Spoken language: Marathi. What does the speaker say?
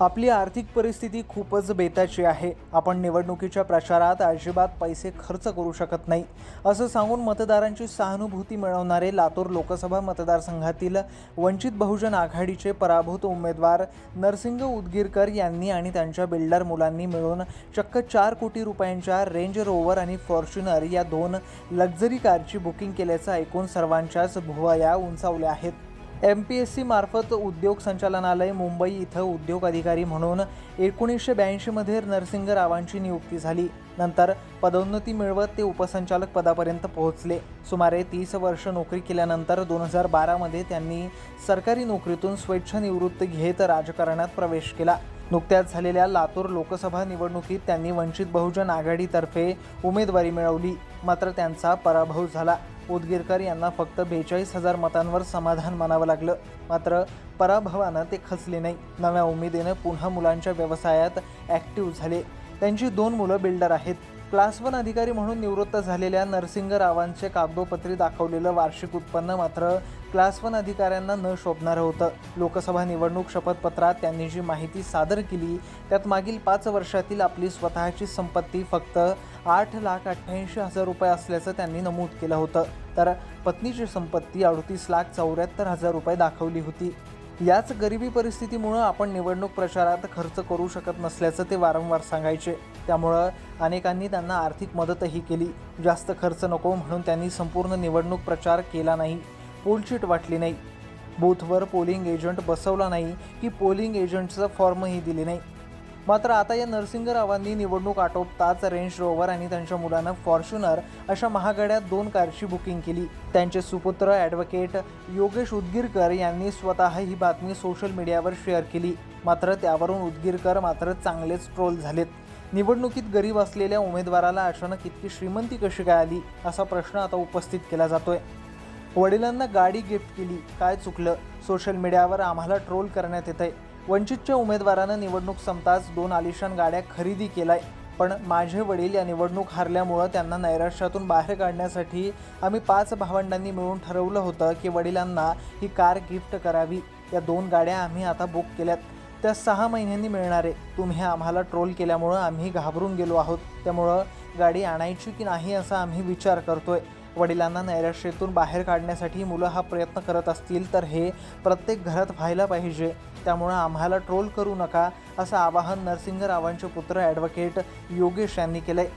आपली आर्थिक परिस्थिती खूपच बेताची आहे. आपण निवडणुकीच्या प्रचारात अजिबात पैसे खर्च करू शकत नाही. असं सांगून मतदारांची सहानुभूती मिळवणारे लातूर लोकसभा मतदारसंघातील वंचित बहुजन आघाडीचे पराभूत उमेदवार नरसिंग उदगीरकर यांनी आणि त्यांच्या बिल्डर मुलांनी मिळून चक्क चार कोटी रुपयांच्या रेंज रोवर आणि फॉर्च्युनर या दोन लक्झरी कारची बुकिंग केल्याचं ऐकून सर्वांच्याच भुवया उंचावल्या आहेत. एम पी एस सी मार्फत उद्योग संचालनालय मुंबई इथं उद्योग अधिकारी म्हणून एकोणीसशे ब्याऐंशीमध्ये नरसिंग रावांची नियुक्ती झाली. नंतर पदोन्नती मिळवत ते उपसंचालक पदापर्यंत पोहोचले. सुमारे तीस वर्ष नोकरी केल्यानंतर दोन हजार बारामध्ये त्यांनी सरकारी नोकरीतून स्वेच्छानिवृत्त घेत राजकारणात प्रवेश केला. नुकत्याच झालेल्या लातूर लोकसभा निवडणुकीत त्यांनी वंचित बहुजन आघाडीतर्फे उमेदवारी मिळवली. मात्र त्यांचा पराभव झाला. उदगीरकर यांना फक्त बेचाळीस हजार मतांवर समाधान मानावं लागलं. मात्र पराभवानं ते खचले नाही. नव्या उमेदीनं पुन्हा मुलांच्या व्यवसायात ॲक्टिव्ह झाले. त्यांची दोन मुलं बिल्डर आहेत. क्लास वन अधिकारी म्हणून निवृत्त झालेल्या नरसिंग रावांचे कागदोपत्री दाखवलेलं वार्षिक उत्पन्न मात्र क्लास वन अधिकाऱ्यांना न शोभणारं होतं. लोकसभा निवडणूक शपथपत्रात त्यांनी जी माहिती सादर केली त्यात मागील पाच वर्षातील आपली स्वतःची संपत्ती फक्त आठ लाख अठ्ठ्याऐंशी हजार रुपये असल्याचं त्यांनी नमूद केलं होतं. तर पत्नीची संपत्ती अडतीस लाख चौऱ्याहत्तर हजार रुपये दाखवली होती. याच गरिबी परिस्थितीमुळं आपण निवडणूक प्रचारात खर्च करू शकत नसल्याचं ते वारंवार सांगायचे. त्यामुळं अनेकांनी त्यांना आर्थिक मदतही केली. जास्त खर्च नको म्हणून त्यांनी संपूर्ण निवडणूक प्रचार केला नाही. पोलचीट वाटली नाही. बूथवर पोलिंग एजंट बसवला नाही की पोलिंग एजंटचं फॉर्मही दिले नाही. मात्र आता या नरसिंगरावांनी निवडणूक आटोपताच रेंज रोवर आणि त्यांच्या मुलानं फॉर्च्युनर अशा महागड्या दोन कारची बुकिंग केली. त्यांचे सुपुत्र ॲडव्होकेट योगेश उदगीरकर यांनी स्वतः ही बातमी सोशल मीडियावर शेअर केली. मात्र त्यावरून उदगीरकर मात्र चांगलेच ट्रोल झालेत. निवडणुकीत गरीब असलेल्या उमेदवाराला अचानक इतकी श्रीमंती कशी काय आली असा प्रश्न आता उपस्थित केला जातोय. वडिलांना गाडी गिफ्ट केली काय चुकलं? सोशल मीडियावर आम्हाला ट्रोल करण्यात येतंय. वंचितच्या उमेदवारानं निवडणूक संपताच दोन आलिशान गाड्या खरेदी केलाय. पण माझे वडील या निवडणूक हारल्यामुळं त्यांना नैराश्यातून बाहेर काढण्यासाठी आम्ही पाच भावंडांनी मिळून ठरवलं होतं की वडिलांना ही कार गिफ्ट करावी. या दोन गाड्या आम्ही आता बुक केल्यात. त्या सहा महिन्यांनी मिळणार. आहे तुम्ही आम्हाला ट्रोल केल्यामुळं आम्ही घाबरून गेलो आहोत. त्यामुळं गाडी आणायची की नाही असा आम्ही विचार करतोय. वडिलांना नैराश्यातून बाहेर काढण्यासाठी मुलं हा प्रयत्न करत असतील तर हे प्रत्येक घरात व्हायला पाहिजे. त्यामुळं आम्हाला ट्रोल करू नका असं आवाहन नरसिंग रावांचे पुत्र ॲडव्होकेट योगेश यांनी केलंय.